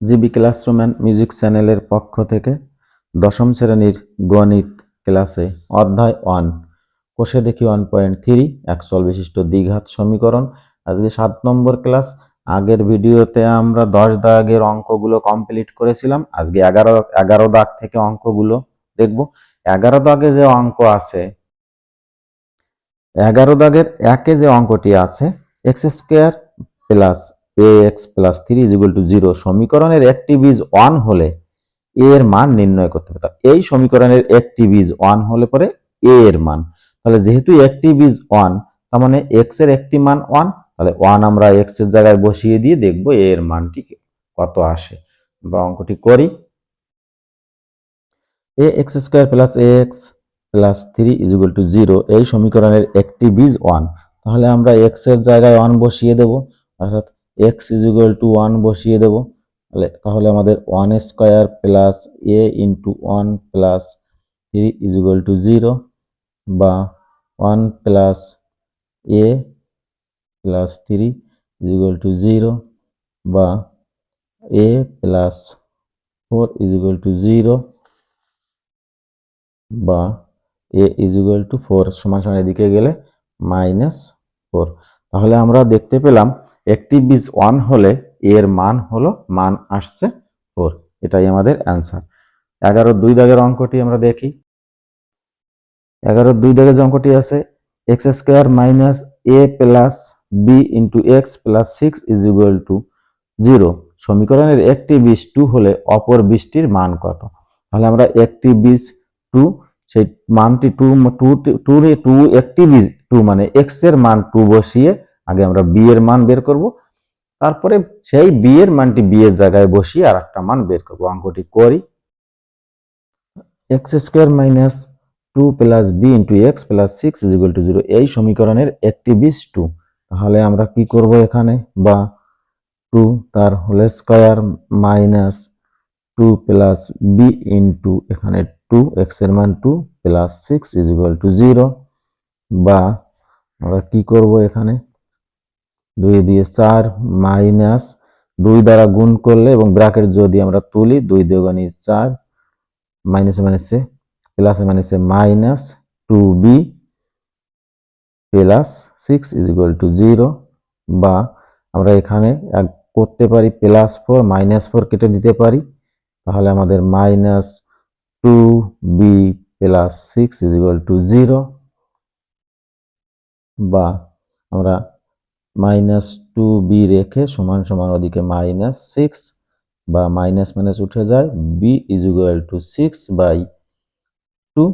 GB classroom and music চ্যানেলের পক্ষ থেকে দশম শ্রেণির গণিত ক্লাসে অধ্যায় ওয়ান, কোষে দেখি ওয়ান পয়েন্ট থ্রি একচল বিশিষ্ট দ্বিঘাত সমীকরণ। আজকে সাত নম্বর ক্লাস। আগের ভিডিওতে আমরা দশ দাগের অঙ্কগুলো কমপ্লিট করেছিলাম। আজকে এগারো এগারো দাগ থেকে অঙ্কগুলো দেখব। এগারো দাগে যে অঙ্ক আছে, এগারো দাগের একে যে অঙ্কটি আছে, x square plus a x plus three is equal to zero সমীকরণের একটি বীজ ওয়ান হলে এর মান নির্ণয় করতে হবে। এই সমীকরণের একটি বীজ ওয়ান হলে পরে এ এর মান। তাহলে যেহেতু একটি বীজ ওয়ান তার মানে এক্সের একটি মান ওয়ান তাহলে ওয়ান আমরা এক্সের জায়গায় বসিয়ে দিয়ে দেখব এ এর মানটি কত আসে। আমরা অঙ্কটি করি। A x square plus x plus three is equal to zero এই সমীকরণের একটি বীজ ওয়ান তাহলে আমরা এক্সের জায়গায় ওয়ান বসিয়ে দেব। অর্থাৎ এক্স ইজিকুয়াল টু ওয়ান বসিয়ে দেব। তাহলে তাহলে আমাদের one square plus a into one plus three is equal to zero বা one plus a plus three is equal to zero বা a plus four is equal to zero বা a equal two four সমান সমান এদিকে গেলে minus four তাহলে আমরা দেখতে পেলাম একটি বীজ ওয়ান হলে এর মান হলো, মান আসছে ফোর এটাই আমাদের অ্যান্সার এগারো দুই দাগের অঙ্কটি আমরা দেখি। এগারো দুই দাগের যে অঙ্কটি আছে x square minus a plus b into x plus six is equal to zero সমীকরণের একটি বীজ টু হলে অপর বীজটির মান কত? তাহলে আমরা একটি বীজ টু সেই মানটি টু টু টু টু একটি বীজ টু মানে এক্সের মান টু বসিয়ে আগে আমরা বি এর মান বের করব। তারপরে সেই বি এর মানটি বি এর জায়গায় বসিয়ে আর একটা মান বের করব। অঙ্কটি করি। X square minus two plus b into x plus six is equal to zero এই সমীকরণের একটি বীজ টু তাহলে আমরা কি করব এখানে? বা টু তার whole square minus two plus b into এখানে টু এক্সের মান two plus six is equal to zero বা আমরা কি করব এখানে? দুই দিয়ে চার মাইনাস দুই দ্বারা গুণ করলে এবং ব্র্যাকেট যদি আমরা তুলি, দুই দুগুণী চার মাইনাসে মাইনাসে প্লাসে মাইনাসে minus two b plus six is equal to zero বা আমরা এখানে এক করতে পারি প্লাস ফোর মাইনাস ফোর কেটে দিতে পারি, তাহলে আমাদের minus two b plus six is equal to zero বা আমরা মাইনাস টু বি রেখে সমান সমান ওদিকে মাইনাস সিক্স বা মাইনাস মাইনাস উঠে যায়, b is equal to six by two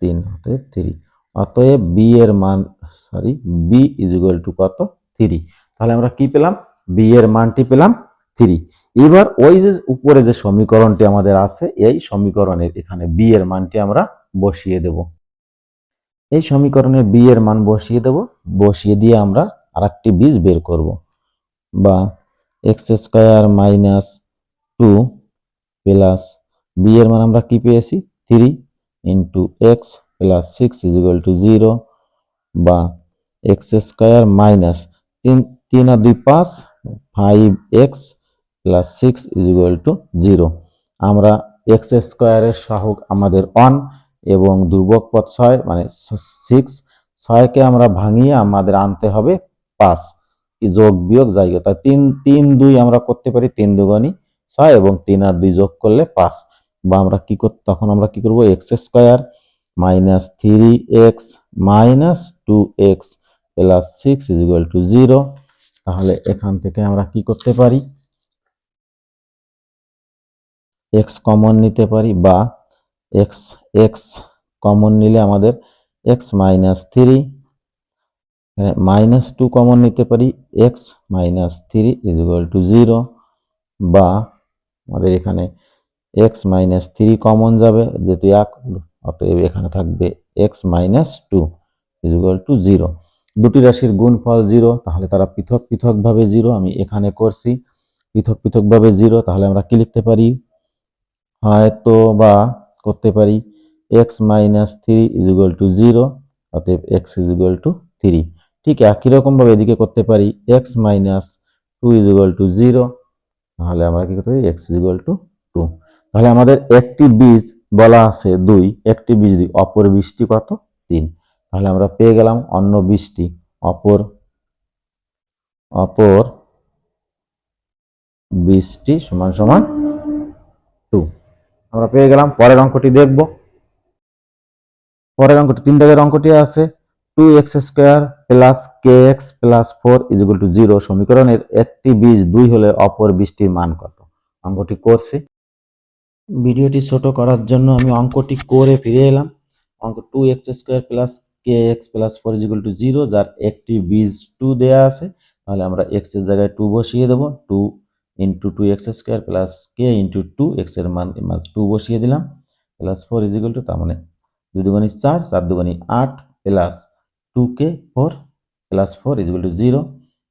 তিন অতএব থ্রি। অতএব বি এর মান, sorry, b is equal to কত? থ্রি। তাহলে আমরা কি পেলাম? বি এর মানটি পেলাম থ্রি। এবার ওই যে উপরে যে সমীকরণটি আমাদের আছে, এই সমীকরণের এখানে বি এর মানটি আমরা বসিয়ে দেব। এই সমীকরণে বি এর মান বসিয়ে দেব। বসিয়ে দিয়ে আমরা আরেকটি বীজ বের করব। বা x square minus two plus b এর মান আমরা কি পেয়েছি? Three into x plus six is equal to zero বা এক্স স্কোয়ার মাইনাস তিন তিন আর দুই পাঁচ five x plus six is equal to zero আমরা এক্স স্কোয়ারের সহগ আমাদের ওয়ান এবং দুর্বক পথ ছয় মানে সিক্স ছয়কে আমরা ভাঙিয়ে আমাদের আনতে হবে পাঁচ। যোগ বিয়োগ জায়গা তাই তিন তিন, দুই আমরা করতে পারি, তিন দুগুণী ছয় এবং তিন আর দুই যোগ করলে পাঁচ। বা আমরা কি কর, তখন আমরা কি করব? X square minus three x minus two x plus six is equal to zero তাহলে এখান থেকে আমরা কি করতে পারি? এক্স কমন নিতে পারি বা এক্স এক্স কমন নিলে আমাদের x minus three minus two common নিতে পারি x minus three is equal to zero বা আমাদের এখানে এক্স মাইনাস থ্রি কমন যাবে, যেহেতু এক, অতএব এখানে থাকবে x minus two is equal to zero দুটি রাশির গুণফল জিরো তাহলে তারা পৃথক, পৃথকভাবে জিরো আমি এখানে করছি, পৃথক, পৃথকভাবে জিরো তাহলে আমরা কি লিখতে পারি? হয়তো বা করতে পারি। X minus three is equal to zero অতএব x is equal to three ঠিক একই রকমভাবে এদিকে করতে পারি x minus two is equal to zero তাহলে আমরা কি করতে পারি এক্স ইকুয়াল টু টু তাহলে আমাদের একটি বীজ বলা আছে দুই, একটি বীজ দুই, অপর বীজটি কত? তিন। তাহলে আমরা পেয়ে গেলাম অন্য বীজটি, অপর অপর বীজটি সমান সমান টু আমরা পেয়ে গেলাম। পরের অঙ্কটি দেখব। পরের অঙ্কটি তিন দাগের অঙ্কটি আছে। Two x square plus k x plus four is equal to zero সমীকরণের একটি বীজ দুই হলে অপর বীজটির মান কত? অঙ্কটি করছি। ভিডিওটি ছোট করার জন্য আমি অঙ্কটি করে ফিরে এলাম। অঙ্ক two x square plus k x plus four is equal to zero যার একটি বীজ টু দেয়া আছে। তাহলে আমরা এক্সের জায়গায় টু বসিয়ে দেবো। Two into two x square plus k into two এক্সের মান টু বসিয়ে দিলাম প্লাস ফোর ইজিকুয়াল টু তার মানে দুই দুগুণি চার চার দুগুণি আট plus two k four plus four is equal to zero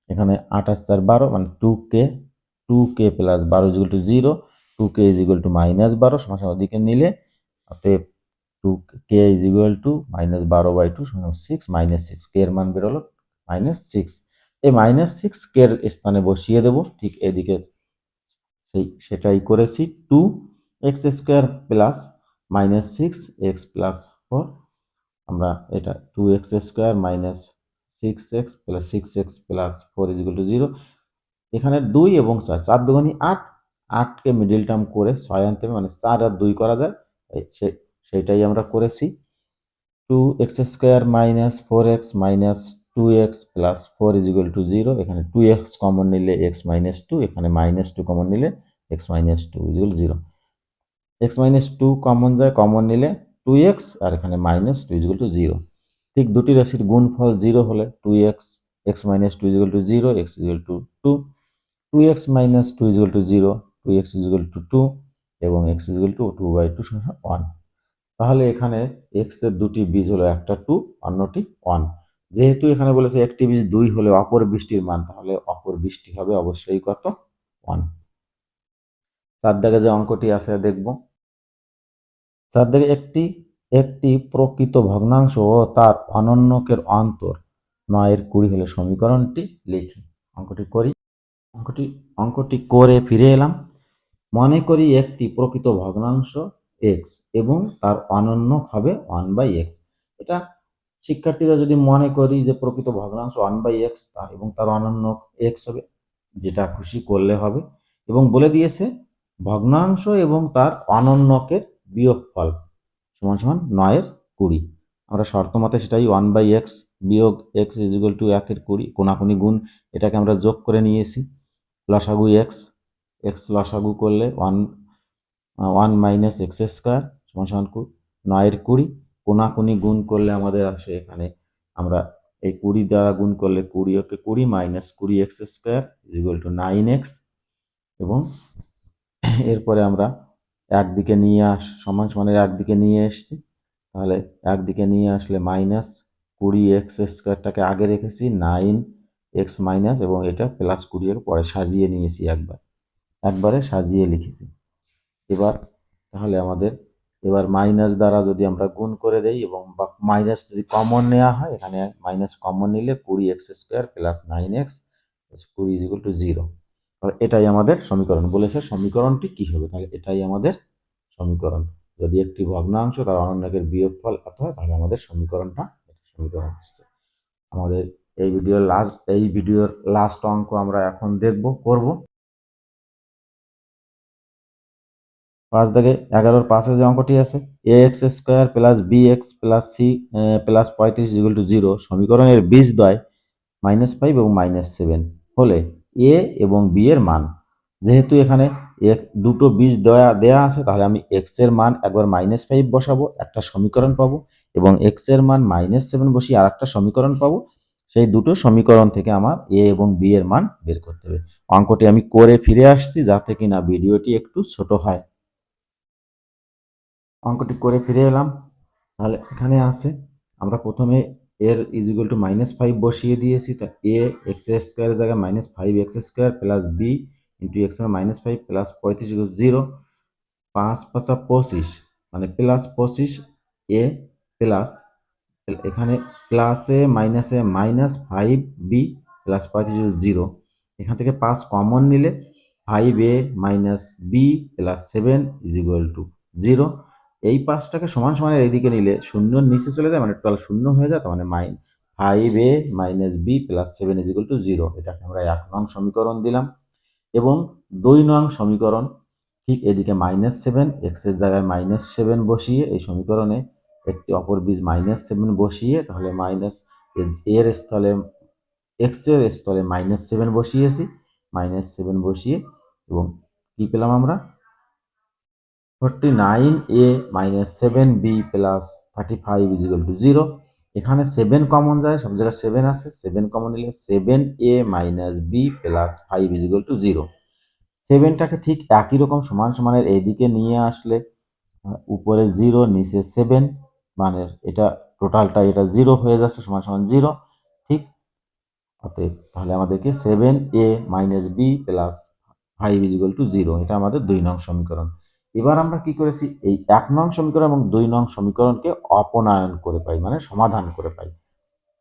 এখানে আঠাশ চার বারো মানে two k two k plus বারো is equal to zero two k is equal to minus বারো, সমান ওদিকে নিলে অতএব two k is equal to minus বারো by two six minus six k এর মান বেরোলো মাইনাস সিক্স এই মাইনাস সিক্স কে এর স্থানে বসিয়ে দেবো, ঠিক এদিকে সেই, সেটাই করেছি। Two x square plus minus six x plus four আমরা এটা two x square minus six x plus six x plus four is to zero এখানে দুই এবং চার চার দুগুণি আট, আটকে মিডিল টার্ম করে ছয় আনতে মানে চার আর দুই করা যায় সেইটাই আমরা করেছি। Two x square minus four x minus two x plus four is equal to zero এখানে টু এক্স কমন নিলে এক্স মাইনাস টু এখানে মাইনাস টু কমন নিলে x minus two is zero x minus two common যায় common নিলে two x আর এখানে minus two is to zero ঠিক দুটি রাশির গুণফল জিরো হলে two x x minus two is to zero x is to to two x minus two is to zero two x is to two এবং x is to two by two one তাহলে এখানে এক্সের দুটি বীজ হলো একটা two অন্যটি one যেহেতু এখানে বলেছে একটি বীজ দুই হলে অপর বৃষ্টির মান, তাহলে অপর বৃষ্টি হবে অবশ্যই কত? ওয়ান চার দাগে যে অঙ্কটি আছে, দেখব। চার দাগে একটি একটি প্রকৃত ভগ্নাংশ ও তার অনন্যকের অন্তর। নয়ের কুড়ি হলে সমীকরণটি লিখি। অঙ্কটি করি। অঙ্কটি অঙ্কটি করে ফিরে এলাম। মনে করি একটি প্রকৃত ভগ্নাংশ এক্স এবং তার অনন্য হবে ওয়ান বাই এক্স এটা শিক্ষার্থীরা যদি মনে করি যে প্রকৃত ভগ্নাংশ ওয়ান বাই এক্স এবং তার অনন্য এক্স হবে, যেটা খুশি করলে হবে। এবং বলে দিয়েছে ভগ্নাংশ এবং তার অনন্যকের বিয়োগফল। সমান সমান নয়ের কুড়ি। আমরা শর্ত মতে সেটাই ওয়ান বাই এক্স বিয়োগ এক্স ইজিক্যাল টু একের কুড়ি, কোনাকুনি গুণ এটাকে আমরা যোগ করে নিয়েছি। লসাগু এক্স এক্স লসাগু করলে one one minus x square সমান সমান নয়ের কুড়ি। কোনাকুনি গুণ করলে আমাদের আসে এখানে আমরা এই কুড়ি দ্বারা গুণ করলে কুড়ি, ওকে কুড়ি মাইনাস কুড়ি x square is equal to nine x এবং এরপরে আমরা একদিকে নিয়ে আস, সমান সমানের একদিকে নিয়ে এসছি। তাহলে একদিকে নিয়ে আসলে মাইনাস কুড়ি এক্স স্কোয়ারটাকে আগে রেখেছি, নাইন এক্স মাইনাস এবং এটা প্লাস কুড়ি পরে সাজিয়ে নিয়েছি একবার। একবারে সাজিয়ে লিখেছি। এবার তাহলে আমাদের, এবার মাইনাস দ্বারা যদি আমরা গুণ করে দেই এবং মাইনাস যদি কমন নেওয়া হয়, এখানে মাইনাস কমন নিলে কুড়ি x square plus nine x, কুড়ি ইজিকুয়াল টু জিরো। এটাই আমাদের সমীকরণ। বলেছে সমীকরণটি কি হবে? তাহলে এটাই আমাদের সমীকরণ। যদি একটি ভগ্নাংশ তার অনন্যকের বিয়োগফল এত হয়, তাহলে আমাদের সমীকরণটা সমীকরণ আসছে। আমাদের এই ভিডিওর লাস্ট এই ভিডিওর লাস্ট অঙ্ক আমরা এখন দেখব, করব। পাঁচ দাগে এগারোর পাশে যে অঙ্কটি আছে a x square plus b x plus c plus পঁয়ত্রিশ ইকুয়াল টু জিরো সমীকরণের বীজ দয় মাইনাস ফাইভ এবং মাইনাস সেভেন হলে এ এবং বি এর মান। যেহেতু এখানে এক, দুটো বীজ দেওয়া দেওয়া আছে, তাহলে আমি এক্সের মান একবার মাইনাস ফাইভ বসাবো, একটা সমীকরণ পাবো, এবং এক্সের মান মাইনাস সেভেন বসিয়ে আর একটা সমীকরণ পাবো। সেই দুটো সমীকরণ থেকে আমার এ এবং বি এর মান বের করতে হবে। অঙ্কটি আমি করে ফিরে আসছি, যাতে কিনা ভিডিওটি একটু ছোট হয়। অঙ্কটি করে ফিরে এলাম। তাহলে এখানে আছে, আমরা প্রথমে এর is equal to minus five বসিয়ে দিয়েছি, তা এ এক্স স্কোয়ারের জায়গায় minus five x square plus b into x minus five plus পঁয়ত্রিশ জিরো পাঁচ পাঁচা পঁচিশ মানে প্লাস পঁচিশ এ প্লাস এখানে প্লাসে মাইনাসে মাইনাস ফাইভ বি প্লাস পঁয়ত্রিশ জিরো এখান থেকে পাঁচ কমন নিলে five a minus b plus seven is equal to zero এই পাঁচটাকে সমান সমানের এইদিকে নিলে শূন্যর নিচে চলে যায় মানে টোটাল শূন্য হয়ে যায়, তার মানে minus five a minus b plus seven is to zero এটাকে আমরা এক নং সমীকরণ দিলাম এবং দুই নং সমীকরণ ঠিক এদিকে মাইনাস সেভেন এক্সের জায়গায় মাইনাস সেভেন বসিয়ে এই সমীকরণে একটি অপর বীজ মাইনাস সেভেন বসিয়ে তাহলে মাইনাস এর স্থলে এক্সের স্থলে মাইনাস সেভেন বসিয়েছি। মাইনাস সেভেন বসিয়ে এবং কি পেলাম আমরা? Forty nine a minus seven b plus thirty five is equal to zero এখানে সেভেন কমন যায়, সব জায়গায় সেভেন আছে সেভেন কমন নিলে seven a minus b plus five is equal to zero সেভেনটাকে ঠিক একই রকম সমান সমানের এইদিকে নিয়ে আসলে, উপরে জিরো নিচে সেভেন মানে এটা টোটালটা এটা জিরো হয়ে যাচ্ছে, সমান সমান জিরো ঠিক? অতএব তাহলে আমাদেরকে seven a minus b plus five is equal to zero এটা আমাদের দুই নং সমীকরণ। এবার আমরা কি করেছি? এই এক নং সমীকরণ এবং দুই নং সমীকরণকে অপনয়ন করে পাই মানে সমাধান করে পাই।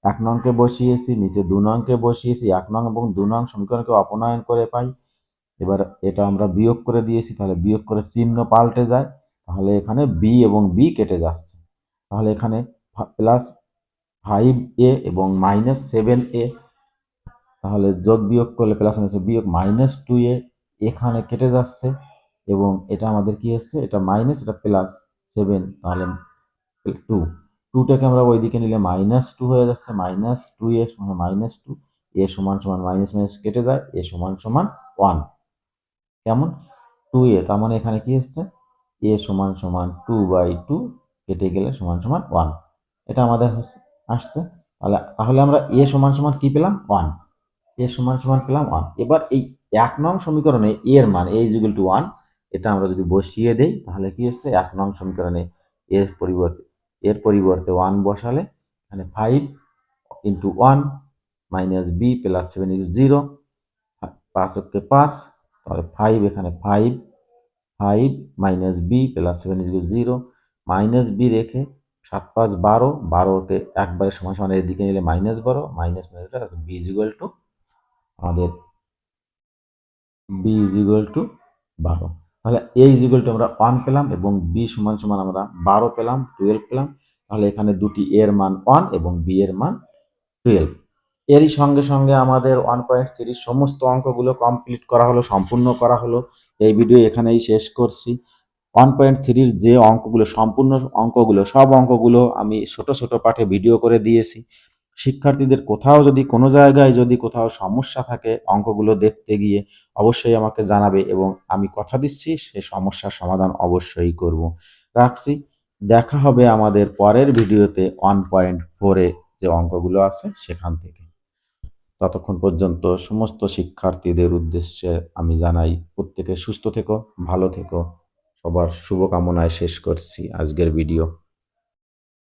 এক নংকে বসিয়েছি, নিচে দু নংকে বসিয়েছি, এক নং এবং দু নং সমীকরণকে অপনয়ন করে পাই। এবার এটা আমরা বিয়োগ করে দিয়েছি, তাহলে বিয়োগ করে চিহ্ন পাল্টে যায়। তাহলে এখানে বি এবং বি কেটে যাচ্ছে। তাহলে এখানে প্লাস ফাইভ এ এবং মাইনাস সেভেন এ তাহলে যোগ বিয়োগ করলে প্লাস মাইনাস বিয়োগ মাইনাস টু এ এখানে কেটে যাচ্ছে। এবং এটা আমাদের কি হচ্ছে? এটা মাইনাস এটা প্লাস সেভেন তাহলে টু টুটাকে আমরা ওইদিকে নিলে মাইনাস টু হয়ে যাচ্ছে। মাইনাস টু এ সমান মাইনাস টু এ সমান সমান মাইনাস মাইনাস কেটে যায়। এ সমান সমান ওয়ান কেমন? টু এ তার মানে এখানে কি এসছে? এ সমান সমান টু বাই টু কেটে গেলে সমান সমান ওয়ান এটা আমাদের হচ্ছে, আসছে। তাহলে তাহলে আমরা এ সমান সমান কি পেলাম? ওয়ান এ সমান সমান পেলাম ওয়ান এবার এই এক নং সমীকরণে এর মান এ ইজিক্যাল টু ওয়ান এটা আমরা যদি বসিয়ে দেই, তাহলে কি হচ্ছে? এক নং সমীকরণে এর পরিবর্তে এর পরিবর্তে ওয়ান বসালে এখানে five into one minus b plus seven is zero পাঁচ হচ্ছে পাঁচ, তাহলে ফাইভ এখানে five five minus b plus seven is zero minus b রেখে সাত পাঁচ বারো, বারোকে একবারে সমান সমান এদিকে নিলে মাইনাস বারো minus minus b is to আমাদের বি ইজ টু বারো। তাহলে এ ইজ ইকুয়াল টু আমরা ওয়ান পেলাম এবং বি সমান সমান আমরা বারো পেলাম টুয়েলভ পেলাম। তাহলে এখানে দুটি এর মান ওয়ান এবং বি এর মান টুয়েলভ এরই সঙ্গে সঙ্গে আমাদের ওয়ান পয়েন্ট থ্রির সমস্ত অঙ্কগুলো কমপ্লিট করা হলো, সম্পূর্ণ করা হলো। এই ভিডিও এখানেই শেষ করছি। ওয়ান পয়েন্ট থ্রির যে অঙ্কগুলো, সম্পূর্ণ অঙ্কগুলো, সব অঙ্কগুলো আমি ছোট ছোট পাঠে ভিডিও করে দিয়েছি। শিক্ষার্থীদের কোথাও যদি কোনো জায়গায় যদি কোথাও সমস্যা থাকে অঙ্কগুলো দেখতে গিয়ে অবশ্যই আমাকে জানাবে এবং আমি কথা দিচ্ছি, সে সমস্যার সমাধান অবশ্যই করব। রাখছি। দেখা হবে আমাদের পরের ভিডিওতে ওয়ান পয়েন্ট ফোরে যে অঙ্কগুলো আছে সেখান থেকে। ততক্ষণ পর্যন্ত সমস্ত শিক্ষার্থীদের উদ্দেশ্যে আমি জানাই, প্রত্যেকে সুস্থ থেকো, ভালো থেকো। সবার শুভকামনায় শেষ করছি আজকের ভিডিও।